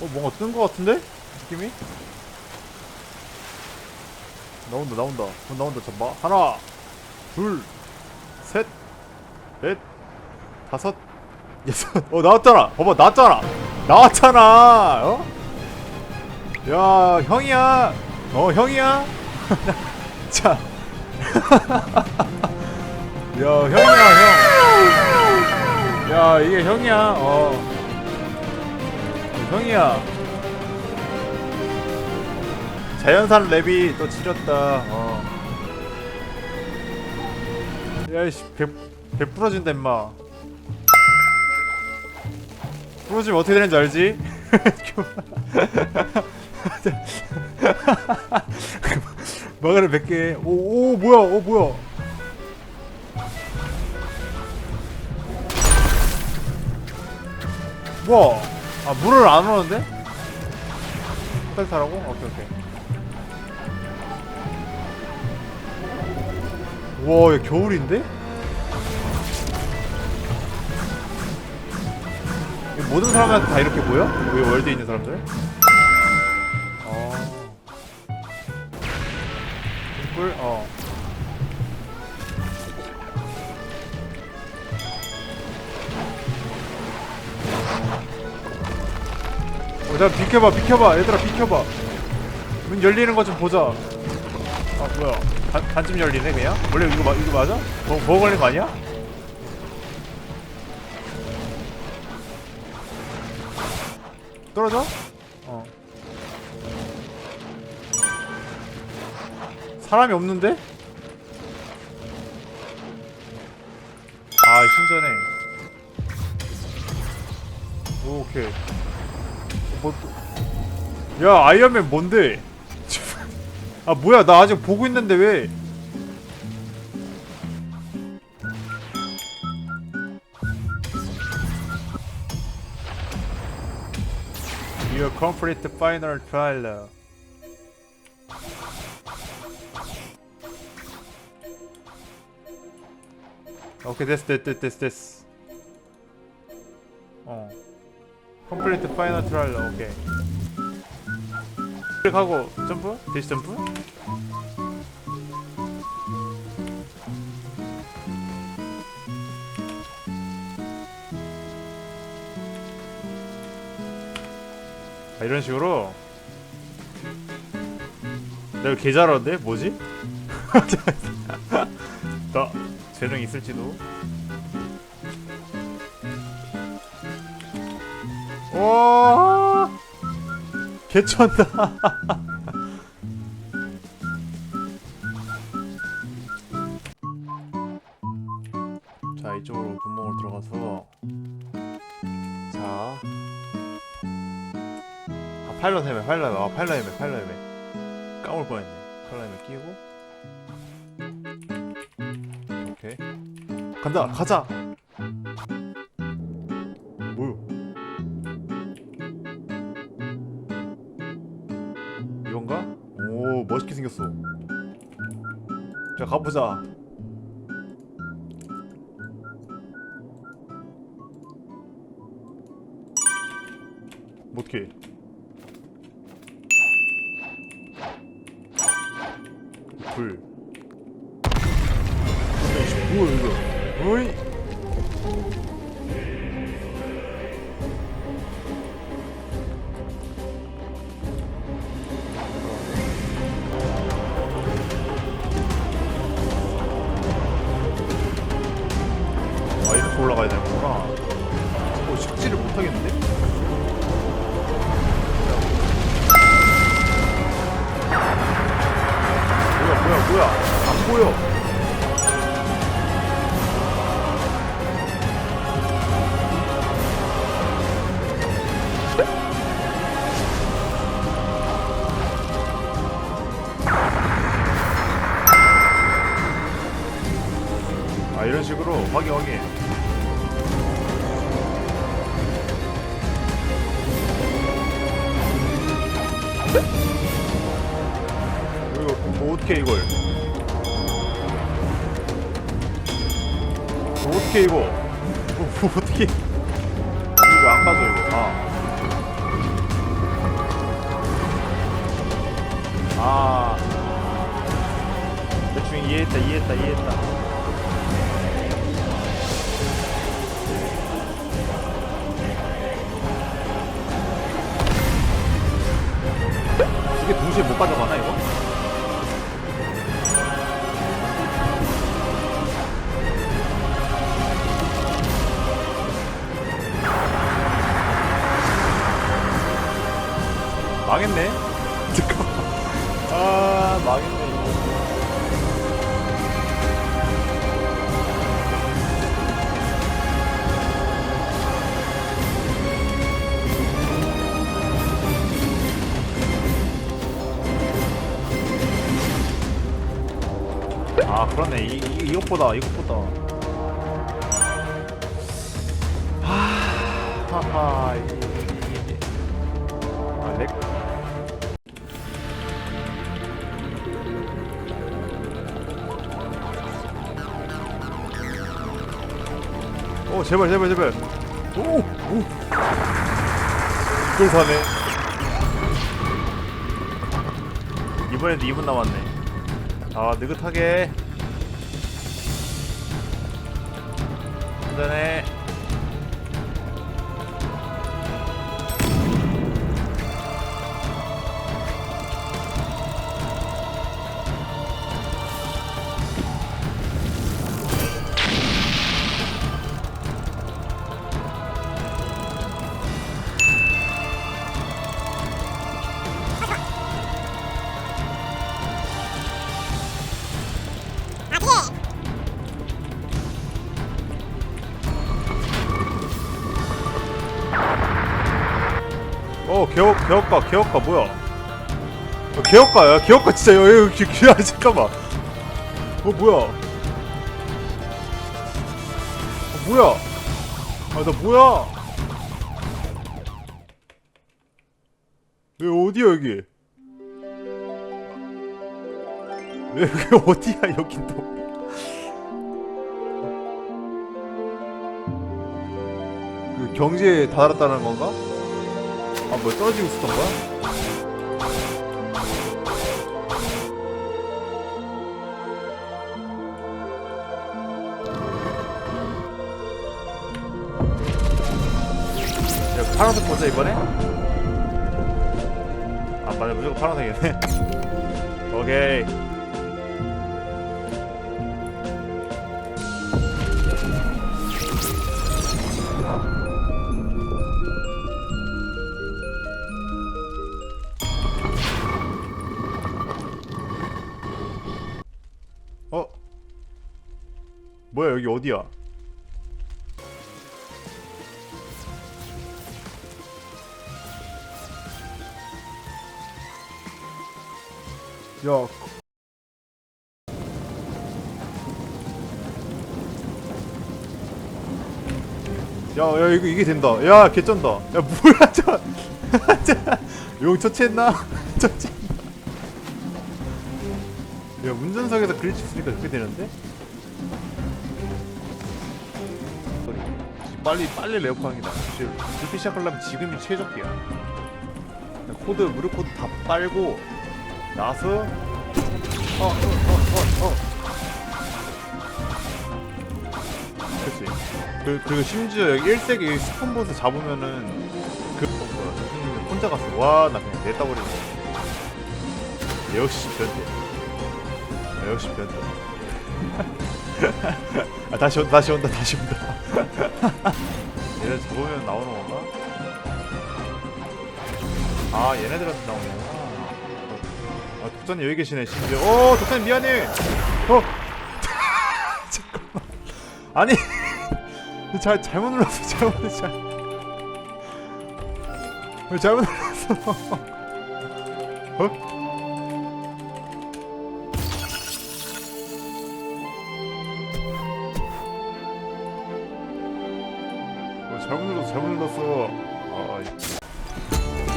어 뭔가 뜬거 같은데? 느낌이? 나온다 나온다. 어, 나온다 잠봐 하나 둘셋넷 다섯 여섯. 어 나왔잖아. 봐봐 나왔잖아. 나왔잖아 어? 야 형이야. 어 형이야? 자. 야 형이야 형 야 이게 형이야. 어 형이야. 자연산 랩이 또 지렸다. 어. 야이씨 배, 배 부러진다 임마. 부러지면 어떻게 되는지 알지? 마가를 100개? 오, 오 뭐야? 오 뭐야? 뭐야 아 물을 안 오는데? 호텔 타라고? 오케이 오케이 우와 얘 겨울인데? 이 모든 사람한테 다 이렇게 보여? 여기 월드에 있는 사람들? 어 꿀? 어 어, 자 비켜봐 비켜봐 얘들아 비켜봐 문 열리는 거 좀 보자 아 뭐야 반, 반쯤 열리네 그냥? 원래 이거, 마, 이거 맞아? 뭐, 뭐 걸린 거 아니야? 떨어져? 어 사람이 없는데? 아 신전에 오, 오케이 뭐, 또- 야 아이언맨 뭔데? 아 뭐야 나 아직 보고 있는데 왜? Complete the final trial. 오케이 됐어 the final trial 오케이 하고 점프? 대시 점프? 아, 이런 식으로 내가 개 잘하는데? 뭐지? 나 재능 있을지도 와 개쩐다 자 이쪽으로 구멍을 들어가서 자 아, 파일럿 헤매, 파일럿 아, 파일럿 헤매, 파일럿 헤매. 까먹을 뻔했네. 파일럿 헤매 끼고. 오케이. 간다, 가자! 가보자. 뭐 어떻게? 불. 뭐야 이거? 어이? 뭐야? 안 보여. 아 이런 식으로 확인 확인. 이거 뭐 어떻게 이걸 어떻게 이거? 어떻게? 이거 안 빠져 이거. 아. 아. 대충 이해했다 이해했다 이해했다. 망했네. 아, 망했네, 이거. 아, 그러네. 이, 이, 이것보다, 이것보다. 하, 하하, 이게, 이게. 아, 렉. 오 제발 제발 제발. 오오. 이걸 사네. 이번에도 2분 남았네. 아 느긋하게. 한잔해 개혁 개혁가 개혁가 뭐야? 어, 개혁가야 개혁가 진짜 여기 귀 귀야 잠깐만. 어 뭐야? 어, 뭐야? 아 나 뭐야? 여기 어디야 여기? 여기 어디야 여기 또 그 경제에 달았다는 건가? 아, 뭐 떨어지고 있었던 거야? 야, 파란색 보자 이번에? 아 맞아 무조건 파란색이네 오케이 뭐야 여기 어디야? 야. 야, 야, 이거 이게 된다. 야, 개쩐다. 야, 뭐야, 저, 저, 용 처치했나? 처치. 야, 운전석에서 글리치 쓰니까 그렇게 되는데? 빨리 빨리 게 나. 불빛 시작하려면 지금이 최적기야. 코드 무료 코드 다 빨고 나서 어, 어, 어, 어, 어. 그치. 그, 그리고 심지어 여기 1세기 스폰보스 잡으면은 그, 어, 교수님이 혼자 갔어. 와, 나 그냥 냈다 버리네. 역시 변태. 아, 역시 변태. 아, 다시 온다, 다시 온다, 다시 온다. 얘네 잡으면 나오는 건가? 아, 얘네들한테 나오는구나. 아, 독자님 여기 계시네, 심지어. 어, 독자님 미안해! 어! 잠깐만. 아니! 잘, 잘못 눌렀어, 잘못 눌렀어. 왜 잘못 눌렀어? 어? 어,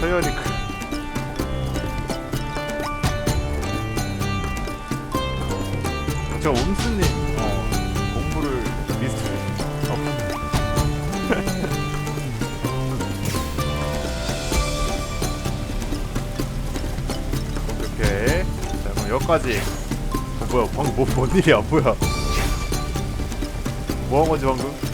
서현이 그. 저 옴스님 어, 공부를 미스트 어. 오케이 여기까지. 어, 뭐야 방금 뭐, 뭔 일이야? 뭐야? 뭐한 거지 방금